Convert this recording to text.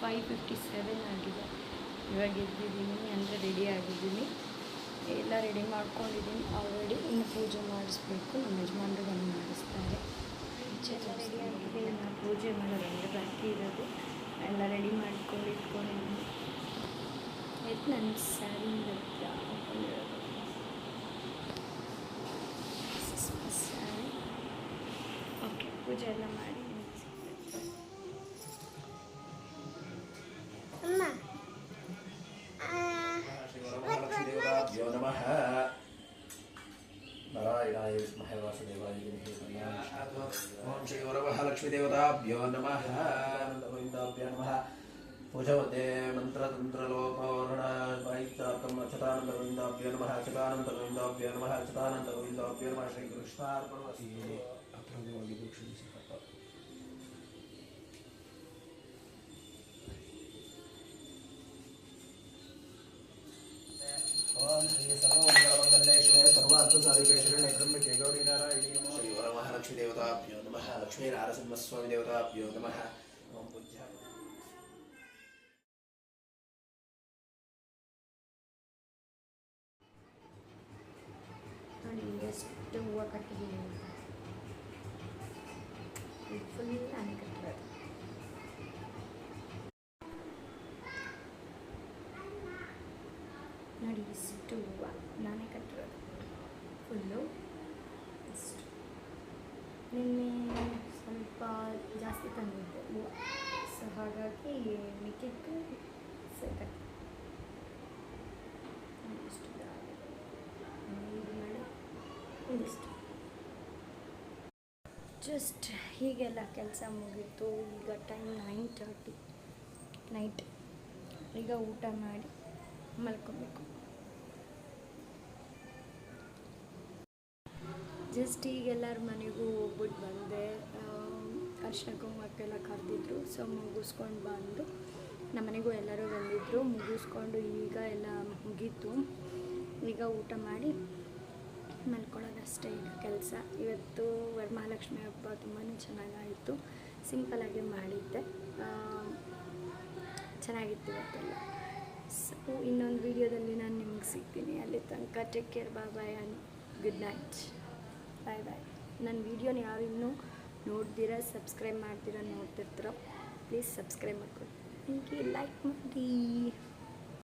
Five fifty seven ಆಗಿದೆ. ಇವಾಗ ಎದ್ದಿದ್ದೀನಿ, ಅಂದರೆ ರೆಡಿ ಆಗಿದ್ದೀನಿ. ಎಲ್ಲ ರೆಡಿ ಮಾಡ್ಕೊಂಡಿದ್ದೀನಿ. ಆಲ್ರೆಡಿ ಇನ್ನು ಪೂಜೆ ಮಾಡಿಸ್ಬೇಕು. ನಮ್ಮ ಯಜಮಾನ್ರು ಬಂದು ಮಾಡಿಸ್ತಾರೆ. ಪೂಜೆ ಮಾಡೋದಂದ್ರೆ ಬಾಕಿ ಇರೋದು ಎಲ್ಲ ರೆಡಿ ಮಾಡ್ಕೊಂಡು ಇಟ್ಕೊಂಡಿದ್ದೀನಿ ಇದು ನನ್ನ ಸ್ಯಾರಿ ಹಾಕೊಂಡಿರೋದು ಸ್ಯಾರಿ ಓಕೆ ಪೂಜೆ ಎಲ್ಲ ಮಾಡಿ ಅಮ್ಮ श्रीवरमहालक्ष्मीदेवताभ्यो नमः नारायणाय विद्महे वासुदेवाय धीमहि ॐ श्रीवरमहालक्ष्मीदेवताभ्यो नमः गोविन्दाभ्यो नमः पूजवते मन्त्रतन्त्रलोकवर्णभायितार्थम् अच्युतानन्दगोविन्दाभ्यो नमः अच्युतानन्दगोविन्दाभ्यो नमः अच्युतानन्दगोविन्दाभ्यो नमः श्रीकृष्णार्पणमस्तु श्रीवरमहालक्ष्मीदेवताभ्यो नमः। लक्ष्मीनारसिंहस्वामिदेवताभ्यो नमः। ಹೂವು ಕಟ್ಟಿದ್ದೀನಿ ಅಂತ ಫುಲ್ ನಾನೇ ಕಟ್ಟಿರೋದು ನೋಡಿ ಇಷ್ಟು ಹೂವು ನಾನೇ ಕಟ್ಟಿರೋದು ಫುಲ್ಲು ಇಷ್ಟು ನಿನ್ನೆ ಸ್ವಲ್ಪ ಜಾಸ್ತಿ ತಂದಿದ್ದೆ ಹೂವು ಸೊ ಹಾಗಾಗಿ ಮಿಕ್ಕಿದ್ದು ಸರಿ ಇಷ್ಟು ಆಗಿದೆ ಇದು ಮಾಡಿ ಒಂದಿಷ್ಟು. ಜಸ್ಟ್ ಹೀಗೆಲ್ಲ ಕೆಲಸ ಮುಗೀತು. ಈಗ ಟೈಮ್ ನೈನ್ ತರ್ಟಿ ನೈಟ್ ಈಗ ಊಟ ಮಾಡಿ ಮಲ್ಕೊಬೇಕು. ಜಸ್ಟ್ ಈಗೆಲ್ಲರ ಮನೆಗೂ ಹೋಗ್ಬಿಟ್ಟು ಬಂದೆ. ಅರ್ಶನ ಕುಂಕುಮಕ್ಕೆಲ್ಲ ಕರೆದಿದ್ರು. ಸೊ ಮುಗಿಸ್ಕೊಂಡು ಬಂದು ನಮ್ಮ ಮನೆಗೂ ಎಲ್ಲರೂ ಬಂದಿದ್ದರು ಮುಗಿಸ್ಕೊಂಡು ಈಗ ಎಲ್ಲ ಮುಗೀತು. ಈಗ ಊಟ ಮಾಡಿ ಮಲ್ಕೊಳ್ಳೋದಷ್ಟೇ ಈಗ ಕೆಲಸ. ಇವತ್ತು ವರಮಹಾಲಕ್ಷ್ಮಿ ಹಬ್ಬ ತುಂಬಾ ಚೆನ್ನಾಗಾಯಿತು. ಸಿಂಪಲಾಗಿ ಮಾಡಿದ್ದೆ. ಚೆನ್ನಾಗಿತ್ತು ಇವತ್ತೆಲ್ಲ. ಸೊ ಇನ್ನೊಂದು ವಿಡಿಯೋದಲ್ಲಿ ನಾನು ನಿಮ್ಗೆ ಸಿಗ್ತೀನಿ. ಅಲ್ಲಿ ತನಕ take care bye bye and good night bye bye ನನ್ನ ವೀಡಿಯೋನ ಯಾರು ಇನ್ನೂ ನೋಡ್ದಿರ ಸಬ್ಸ್ಕ್ರೈಬ್ ಮಾಡ್ತೀರಾ ನೋಡ್ತಿರ್ತೀರೋ ಪ್ಲೀಸ್ ಸಬ್ಸ್ಕ್ರೈಬ್ ಮಾಡ್ಕೊಳ್ಳಿ ಯು ಲೈಕ್ ಮಾಡಿ.